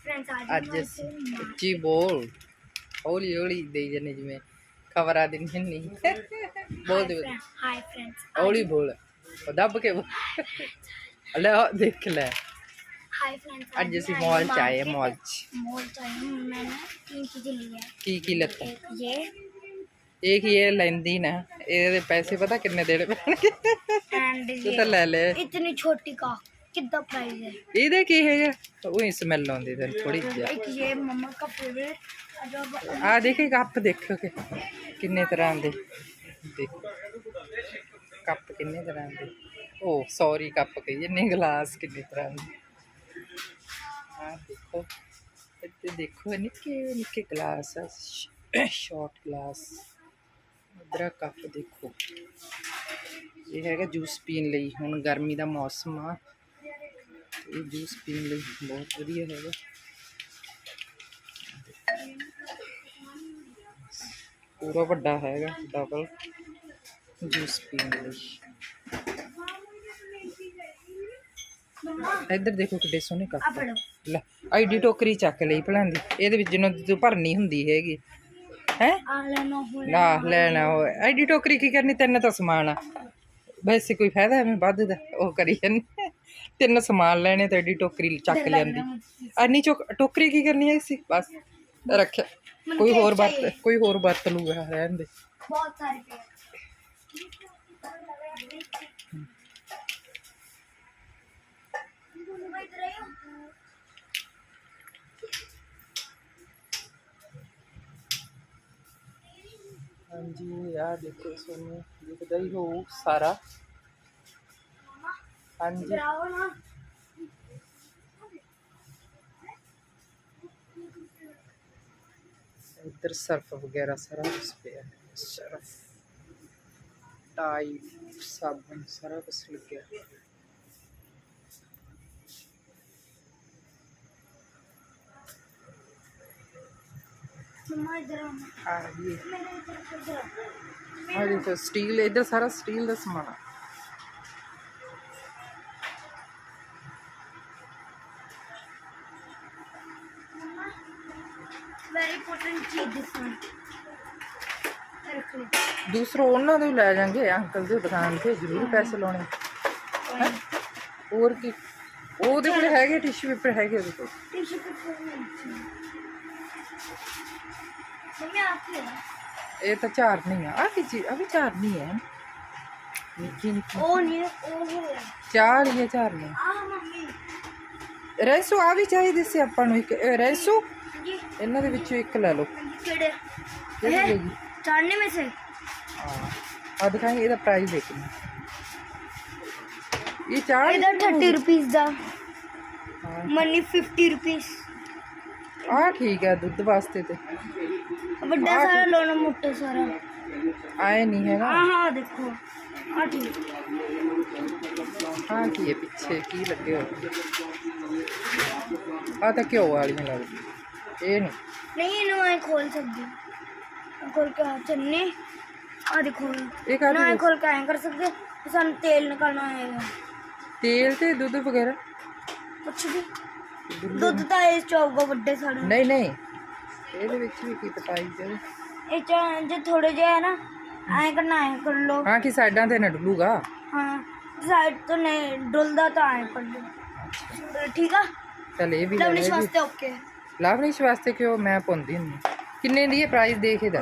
Friends ਅੱਜ ਅਸੀਂ ਉੱਚੀ ਬੋਲ ਹੌਲੀ ਹੌਲੀ ਦੇਈ ਜਨੇ ਜਿਵੇਂ ਖਬਰਾਂ ਦਿਨ ਨਹੀਂ ਬੋਲ ਦੇ ਹਾਈ ਫਰੈਂਡਸ ਹੌਲੀ ਬੋਲ ਉਹ ਦੱਬ ਕੇ ਬੋਲ। ਲੈ ਆਹ ਦੇਖ ਲੈ हाय फ्रेंड्स ਅੱਜ ਅਸੀਂ ਮਾਲ ਚ ਆਏ ਮਾਲ ਚ मॉल चाहिए मैंने तीन चीजें ली है ਕੀ ਕੀ ਲੱਤਾ एक ये ਇਹ ਕੀ ਇਹ ਲੈਂਦੀ ਨਾ ਇਹਦੇ ਪੈਸੇ ਪਤਾ ਕਿੰਨੇ ਦੇਣੇ ਪੈਣਗੇ एंड ਤੂੰ ये ਤਾਂ ਲੈ ਲੈ इतनी छोटी का ਕਿੱਦਾਂ ਪ੍ਰਾਈਸ ਹੈ? ਇਹਦਾ ਕੀ ਹੈਗਾ ਉਹ ਹੀ ਸਮੈਲ ਆਉਂਦੀ ਤੇ ਥੋੜੀ ਜਿਹੀ ਇੱਕ ਇਹ ਮੰਮਾ ਦਾ ਫੇਵਰੇਟ ਆ ਦੇਖੇ ਕੱਪ ਦੇਖੋ ਕਿ ਕਿੰਨੇ ਤਰ੍ਹਾਂ ਦੇ। ਦੇਖੋ ਕੱਪ ਕਿੰਨੇ ਤਰ੍ਹਾਂ ਦੇ। ਉਹ ਸੌਰੀ ਕੱਪ ਕਹੀਏ ਨੇ ਗਲਾਸ ਕਿੰਨੇ ਤਰ੍ਹਾਂ ਦੇ। ਆ ਦੇਖੋ ਇੱਥੇ ਦੇਖੋ ਨਿੱਕੇ ਨਿੱਕੇ ਗਲਾਸ ਸ਼ਾਰਟ ਗਲਾਸ। ਉਧਰ ਕੱਪ ਦੇਖੋ। ਇਹ ਹੈਗਾ ਜੂਸ ਪੀਣ ਲਈ ਹੁਣ ਗਰਮੀ ਦਾ ਮੌਸਮ ਆ। ਇਹ ਜੂਸ ਪੀਣ ਲਈ ਬਹੁਤ ਵਧੀਆ ਹੈਗਾ। ਪੂਰਾ ਵੱਡਾ ਹੈਗਾ ਡਬਲ ਜੂਸ ਪੀਣ ਲਈ। ਇੱਧਰ ਦੇਖੋ ਕਿੱਡੇ ਸੋਹਣੇ ਕੱਪ। ਲੈ ਆਈਡੀ ਟੋਕਰੀ ਚੱਕ ਲਈ ਭਲਾਂ ਦੀ। ਇਹਦੇ ਵਿੱਚ ਜਿਹਨੂੰ ਤੂੰ ਭਰਨੀ ਹੁੰਦੀ ਹੈਗੀ। ਹੈ? ਨਾ ਲੈਣਾ ਉਹ। ਆਈਡੀ ਟੋਕਰੀ ਕੀ ਕਰਨੀ? ਤੈਨੂੰ ਤਾਂ ਸਮਾਨ ਆ। ਵੈਸੇ ਕੋਈ ਫਾਇਦਾ ਐਵੇਂ ਵੱਧ ਦਾ ਉਹ ਕਰੀ ਜਾਂਦੇ। ਤਿੰਨ ਸਮਾਨ ਲੈਣੇ ਤੇ ਐਡੀ ਟੋਕਰੀ ਚੱਕ ਲਿਆਂਦੀ ਅਨੀ ਟੋਕਰੀ ਕੀ ਕਰਨੀ ਹੈ ਸੀ ਬਸ ਰੱਖਿਆ ਕੋਈ ਹੋਰ ਵਰਤ ਕੋਈ ਹੋਰ ਵਰਤ ਲੂਗਾ ਰਹਿਣ ਦੇ ਬਹੁਤ ਸਾਰੇ ਹਾਂਜੀ ਆ ਦੇਖੋ ਸੋਨੂੰ ਦਿਖਦਾ ਹੀ ਹੋਊ ਸਾਰਾ ਹਾਂਜੀ। ਇੱਧਰ ਸਰਫ ਵਗੈਰਾ ਸਾਰਾ ਕੁਝ ਪਿਆ ਹੈ, ਸਰਫ, ਟਾਈ, ਸਾਬਣ ਸਾਰਾ ਕੁਝ ਲੱਗਿਆ ਆ ਜੀ ਹਾਂ ਜੀ ਸਟੀਲ ਇੱਧਰ ਸਾਰਾ ਸਟੀਲ ਦਾ ਸਮਾਨ ਆ। ਦੂਸਰੋਂ ਉਹਨਾਂ ਦੇ ਲੈ ਜਾਾਂਗੇ ਅੰਕਲ ਦੀ ਦੁਕਾਨ ਤੇ ਜ਼ਰੂਰ ਪੈਸੇ ਲਾਉਣੇ। ਹੋਰ ਕੀ? ਉਹਦੇ ਕੋਲ ਹੈਗੇ ਟਿਸ਼ੂ ਪੇਪਰ ਹੈਗੇ ਉਹਦੇ ਕੋਲ। ਇਹ ਤਾਂ ਝਾਰਨੀ ਆ। ਆ ਕੀ ਚੀਜ਼? ਆ ਵੀ ਝਾਰਨੀ ਹੈ। ਨਿੱਕੀ ਨਿੱਕੀ। ਉਹ ਨਹੀਂ ਉਹ ਚਾਰ ਹੀ। ਹੈ ਝਾਰਨੀ ਆ ਮੰਮੀ। ਰੈਸੂ ਆ ਵੀ ਚਾਹੀਦੀ ਸੀ ਆਪਾਂ ਨੂੰ ਇੱਕ। ਇਹ ਰੈਸੂ? ਇਹਨਾਂ ਦੇ ਵਿੱਚੋਂ ਇੱਕ ਲੈ ਲਓ। ਕਿਹੜੇ? ਕਿਹੜੀ ਇਹ? ਚਾੜਨੇ ਵਿੱਚ। और दिखाएँगे इधर प्राइस देखेंगे ये चार इधर थर्टी रुपीज़ दा। हाँ। मनी फिफ्टी रुपीज़ हाँ ठीक है दूध वास्ते ते बड़ा सारा लोना मोटा सारा। आए नहीं है ना? हाँ, हाँ देखो। हाँ ठीक। हाँ ठीक है पीछे की लगे हो। हाँ तो क्यों वाली में लग ये नहीं। नहीं इन्होंने खोल सकती खोल के हाथ चलने ਆ ਦੇਖੋ ਇਹ ਨਾ ਕਾਹਦੇ ਕੋਲ ਕਾਇਂ ਕਰ ਸਕਦੇ ਤੇ ਸਾਨੂੰ ਤੇਲ ਨਿਕਾਲਣਾ ਹੋਏਗਾ ਤੇਲ ਤੇ ਦੁੱਧ ਵਗੈਰਾ ਕੁਛ ਵੀ ਦੁੱਧ ਤਾਂ ਇਸ ਚੌਗਾ ਵੱਡੇ ਸਾਨੂੰ ਨਹੀਂ ਨਹੀਂ ਇਹਦੇ ਵਿੱਚ ਵੀ ਕੀ ਪਤਾਈ ਜਾਵੇ ਇਹ ਚਾਂ ਜੇ ਥੋੜੇ ਜਿਹਾ ਹੈ ਨਾ ਐਂ ਕਰਨਾ ਐਂ ਕਰ ਲੋ ਹਾਂ ਕਿ ਸਾਈਡਾਂ ਤੇ ਨਾ ਡੁੱਲੂਗਾ ਹਾਂ ਸਾਈਡ ਤੋਂ ਨਹੀਂ ਡੁੱਲਦਾ ਤਾਂ ਐਂ ਕਰ ਲੋ ਠੀਕ ਆ ਚਲ ਇਹ ਵੀ ਲੈ ਲਵਲੀ ਲਿਆ ਜੀ। ਵਾਸਤੇ ਓਕੇ ਲਵਨੀਸ਼ ਵਾਸਤੇ ਕਿਉਂ ਮੈਂ ਪੁੰਦੀ ਹੁੰਦੀ ਕਿੰਨੇ ਦੀ ਹੈ ਪ੍ਰਾਈਸ ਦੇਖ ਇਹਦਾ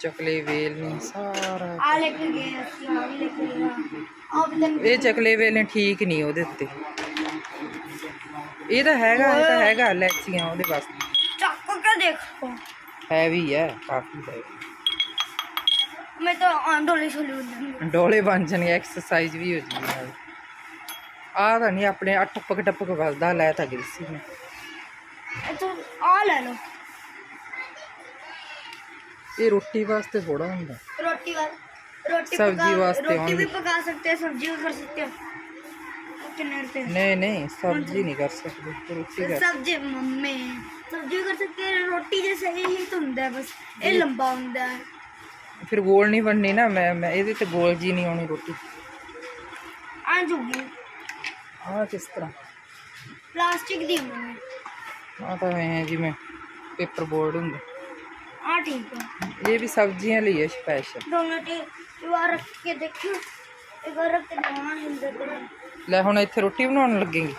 ਚਕਲੇ ਵੇਲ ਨਹੀਂ ਸਾਰਾ ਆ ਲੈ ਕੇ ਗਏ ਅਸੀਂ ਆ ਵੀ ਲੈ ਕੇ ਗਏ ਆ ਵੀ ਤੈਨੂੰ ਇਹ ਚਕਲੇ ਵੇਲ ਨੇ ਠੀਕ ਨਹੀਂ ਉਹਦੇ ਉੱਤੇ। ਇਹ ਤਾਂ ਹੈਗਾ ਇਹ ਤਾਂ ਹੈਗਾ ਲੈਚੀਆਂ ਉਹਦੇ ਵਾਸਤੇ। ਚੱਕ ਕੇ ਦੇਖੋ। ਹੈਵੀ ਹੈ ਕਾਫੀ ਹੈ ਮੈਂ ਤਾਂ ਛੋਲੇ ਹੁੰਦੇ ਡੋਲੇ ਬਣ ਜਾਣਗੇ ਐਕਸਰਸਾਈਜ਼ ਵੀ ਹੋ ਜੂਗੀ ਨਾਲ ਆਹ ਤਾਂ ਨਹੀਂ ਆਪਣੇ ਆ ਟਪਕ ਟਪਕ ਵੱਜਦਾ ਲੈ ਤਾਂ ਗਈ ਸੀ। ਮੈਂ ਇਹ ਤਾਂ ਆ ਲੈ ਲਓ। ਇਹ ਰੋਟੀ ਵਾਸਤੇ ਥੋੜਾ ਹੁੰਦਾ रोटी वाला रोटी सब्जी पका वास्ते रोटी भी only। पका सकते हैं सब्जी भी कर सकते हैं कितने रुपए ਨਹੀਂ ਨਹੀਂ ਸਬਜ਼ੀ ਨਹੀਂ ਕਰ ਸਕਦੇ ਰੋਟੀ ਕਰ सब्जी मम्मी सब्जी भी कर सकते हैं रोटी जैसे ही तो ਹੁੰਦਾ है बस ਇਹ ਲੰਬਾ ਹੁੰਦਾ ਹੈ ਫਿਰ ਗੋਲ ਨਹੀਂ ਬਣਨੀ ਨਾ ਮੈਂ ਮੈਂ ਇਹਦੇ ਤੇ ਗੋਲ ਜੀ ਨਹੀਂ ਆਉਣੀ ਰੋਟੀ ਆ ਜੂਗੀ ਆਹ ਕਿਸ ਤਰ੍ਹਾਂ ਪਲਾਸਟਿਕ ਦੀ ਮੰਮੀ ਆਹ ਤਾਂ ਐ ਜਿਵੇਂ ਪੇਪਰ ਬੋਰਡ ਹੁੰਦਾ हाँ ठीक है। ये भी सब्ज़ियाँ ली है स्पेशल ले हूँ इतने रोटी बना लगेगी।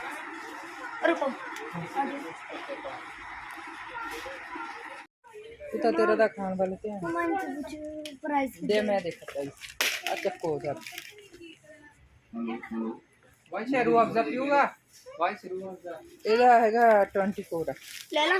तो तेरा दा खान वाले ते दे मैं देख प्राइस अच्छा को जा। भाई शेरू अफजा पीऊँगा भाई शेरू अफजा ਇਹਦਾ हैगा 24 ले ला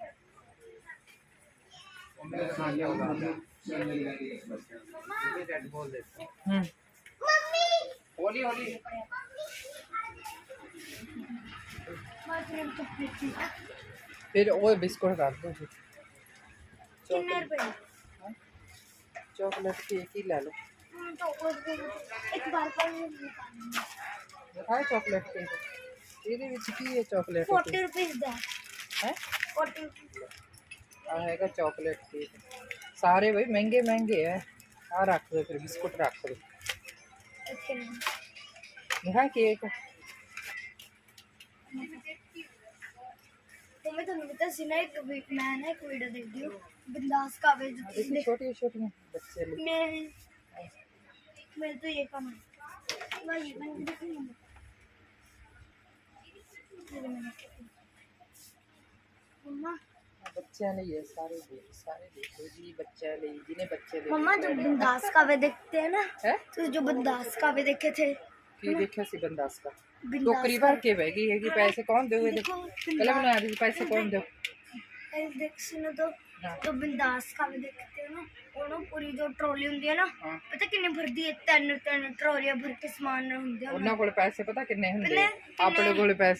होली होली फिर वो बिस्कुट डाल दो चॉकलेट की एक ही ले लो। दिखाए चॉकलेट केक ये चॉकलेट। फोर्टी रुपीज़ है? फोर्टी रुपीज़ ਹੈਗਾ ਚਾਕਲੇਟ ਕੇਕ ਸਾਰੇ ਬਈ ਮਹਿੰਗੇ ਮਹਿੰਗੇ ਆ ਆ ਰੱਖ ਦੋ ਫਿਰ ਬਿਸਕੁਟ ਰੱਖ ਦੋ ਦਿਖਾ ਕੇਕ तो मैं तुम्हें बता सी ना एक वी- मैं ना एक वीडियो देख रही हूँ बिंदास का वे ਆ ਦੇਖੋ ਛੋਟੀਆਂ ਛੋਟੀਆਂ ਬੱਚੇ ਲਈ मैं मेरे तो ये काम है मैं ये मैंने देखी नहीं ਬੱਚਿਆਂ ਲਈ ਹੈ ਸਾਰੇ ਦੇਖ ਸਾਰੇ ਦੇਖੋ ਜੀ ਬੱਚਿਆਂ ਲਈ ਜਿਹਨੇ ਬੱਚੇ ਦੇ मम्मा जो बिंदास का वे देखते हैं ना ਹੈ तो जो बिंदास का वे देखे थे ਕੀ ਦੇਖਿਆ ਸੀ ਬੰਦਾਸ ਦਾ बिंदास ਟੋਕਰੀ ਭਰ ਕੇ ਬਹਿ ਗਈ ਹੈਗੀ ਪੈਸੇ ਕੌਣ ਦੇਊ ਇਹਦੇ देखो ਪਹਿਲਾਂ ਮੈਨੂੰ ਆਦੀ ਪੈਸੇ ਕੌਣ ਦੇਊ ऐसे देख सुनो तो हाँ। जो बिंदास का वे देखते हैं ना वो ना पूरी जो ट्रॉली होती है ना ਹਾਂ पता किन्नी भरदी है तीन तीन ट्रॉलियां भर के समान होंगे ਉਹਨਾਂ ਕੋਲ ਪੈਸੇ ਪਤਾ ਕਿੰਨੇ ਹੁੰਦੇ ਆ? ਕਿੰਨੇ? ਆਪਣੇ ਕੋਲ ਪੈਸੇ